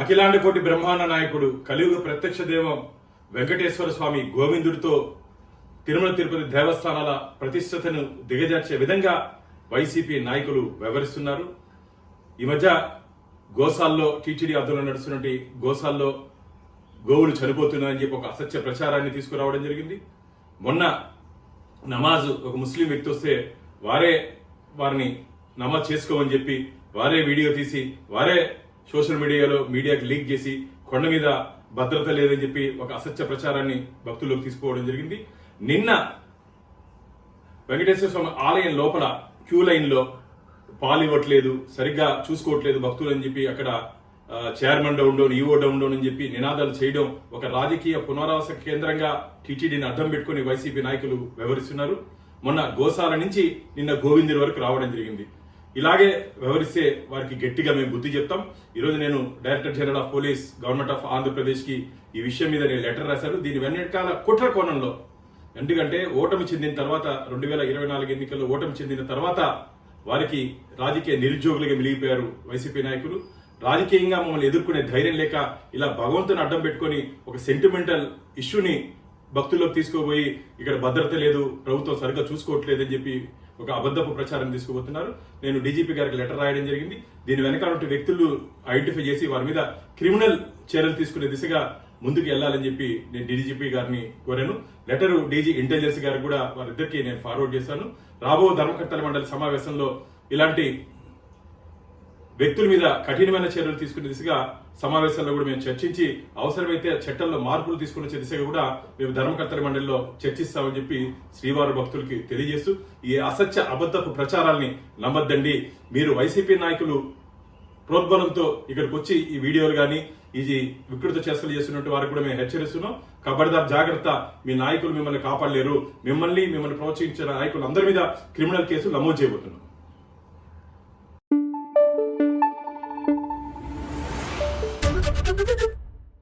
అఖిలాండ కోటి బ్రహ్మాండ నాయకుడు కలియుగ ప్రత్యక్ష దేవం వెంకటేశ్వర స్వామి గోవిందుడితో తిరుమల తిరుపతి దేవస్థానాల ప్రతిష్టతను దిగజార్చే విధంగా వైసీపీ నాయకులు వ్యవహరిస్తున్నారు. ఈ మధ్య గోసాల్లో టీటీడీ ఆధ్వర్యంలో నడుస్తున్నటువంటి గోసాల్లో గోవులు చనిపోతున్నాయని చెప్పి ఒక అసత్య ప్రచారాన్ని తీసుకురావడం జరిగింది. మొన్న నమాజ్ ఒక ముస్లిం వ్యక్తి వస్తే వారే వారిని నమాజ్ చేసుకోమని చెప్పి వారే వీడియో తీసి వారే సోషల్ మీడియాలో మీడియాకి లీక్ చేసి కొండ మీద భద్రత లేదని చెప్పి ఒక అసత్య ప్రచారాన్ని భక్తుల్లోకి తీసుకోవడం జరిగింది. నిన్న వెంకటేశ్వర స్వామి ఆలయం లోపల క్యూ లైన్లో పాలు ఇవ్వట్లేదు సరిగ్గా చూసుకోవట్లేదు భక్తులు అని చెప్పి అక్కడ chairman down down EO down down అని చెప్పి నినాదాలు చేయడం ఒక రాజకీయ పునరావాస కేంద్రంగా టీటీడీని అడ్డం పెట్టుకుని వైసీపీ నాయకులు వ్యవహరిస్తున్నారు. మొన్న గోశాల నుంచి నిన్న గోవిందుడి వరకు రావడం జరిగింది. ఇలాగే వ్యవహరిస్తే వారికి గట్టిగా మేము బుద్ధి చెప్తాం. ఈరోజు నేను director general of police government of ఆంధ్రప్రదేశ్కి ఈ విషయం మీద నేను లెటర్ రాశాను. దీని వెనకాల కుట్ర కోణంలో ఎందుకంటే ఓటమి చెందిన తర్వాత రెండు వేల ఇరవై నాలుగు ఎన్నికల్లో ఓటమి చెందిన తర్వాత వారికి రాజకీయ నిరుద్యోగులుగా మిలిగిపోయారు వైసీపీ నాయకులు. రాజకీయంగా మమ్మల్ని ఎదుర్కొనే ధైర్యం లేక ఇలా భగవంతుని అడ్డం పెట్టుకొని ఒక సెంటిమెంటల్ ఇష్యూని భక్తుల్లోకి తీసుకుపోయి ఇక్కడ భద్రత లేదు ప్రభుత్వం సరిగ్గా చూసుకోవట్లేదని చెప్పి ఒక అబద్ధపు ప్రచారం తీసుకుపోతున్నారు. నేను డీజీపీ గారికి లెటర్ రాయడం జరిగింది. దీని వెనకాలంటే వ్యక్తులు ఐడెంటిఫై చేసి వారి మీద క్రిమినల్ చర్యలు తీసుకునే దిశగా ముందుకు వెళ్ళాలని చెప్పి నేను డీజీపీ గారిని కోరాను. లెటర్ డీజీ ఇంటెలిజెన్స్ గారికి కూడా వారిద్దరికి నేను ఫార్వర్డ్ చేశాను. రాబో ధర్మకర్తల మండలి సమావేశంలో ఇలాంటి వ్యక్తుల మీద కఠినమైన చర్యలు తీసుకునే దిశగా సమావేశాల్లో కూడా మేము చర్చించి అవసరమైతే చట్టంలో మార్పులు తీసుకునే దిశగా కూడా మేము ధర్మకర్తల మండలిలో చర్చిస్తామని చెప్పి శ్రీవారి భక్తులకి తెలియజేస్తూ ఈ అసత్య అబద్ధపు ప్రచారాల్ని నమ్మద్దండి. మీరు వైసీపీ నాయకులు ప్రోద్బలంతో ఇక్కడికి వచ్చి ఈ వీడియోలు కానీ ఇది వికృత చేష్టలు చేస్తున్నట్టు వారికి కూడా మేము హెచ్చరిస్తున్నాం. కబడ్దార్ జాగ్రత్త మీ నాయకులు మిమ్మల్ని కాపాడలేరు. మిమ్మల్ని మిమ్మల్ని ప్రోత్సహించిన నాయకులు అందరి మీద క్రిమినల్ కేసులు నమోదు చేయబోతున్నాం.